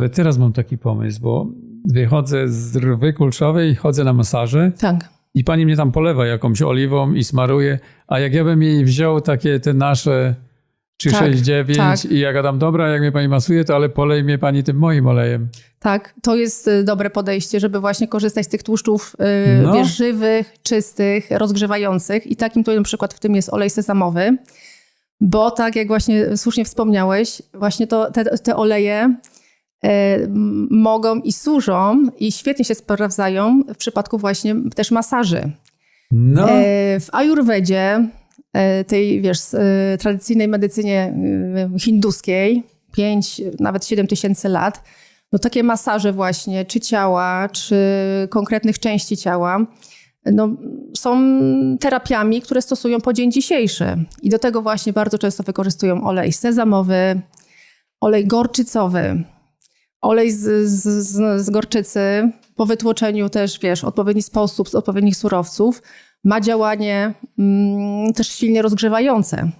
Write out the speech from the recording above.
Ale teraz mam taki pomysł, bo wychodzę z rwy kulszowej, chodzę na masaże Tak. i pani mnie tam polewa jakąś oliwą i smaruje, a jak ja bym jej wziął takie te nasze 369 tak. i ja gadam, dobra, jak mnie pani masuje, to ale polej mnie pani tym moim olejem. Tak, to jest y, dobre podejście, żeby właśnie korzystać z tych tłuszczów y, No. wiesz, żywych, czystych, rozgrzewających. I takim to na przykład w tym jest olej sezamowy, bo tak jak właśnie słusznie wspomniałeś, właśnie to, te, te oleje mogą i służą i świetnie się sprawdzają w przypadku właśnie też masaży. No, E, w ajurwedzie, e, tej wiesz, e, tradycyjnej medycynie e, hinduskiej, 5, nawet 7 tysięcy lat, no takie masaże właśnie, czy ciała, czy konkretnych części ciała, no, są terapiami, które stosują po dzień dzisiejszy. I do tego właśnie bardzo często wykorzystują olej sezamowy, olej gorczycowy, olej z, z, z, gorczycy po wytłoczeniu też, wiesz, w odpowiedni sposób, z odpowiednich surowców, ma działanie mm, też silnie rozgrzewające.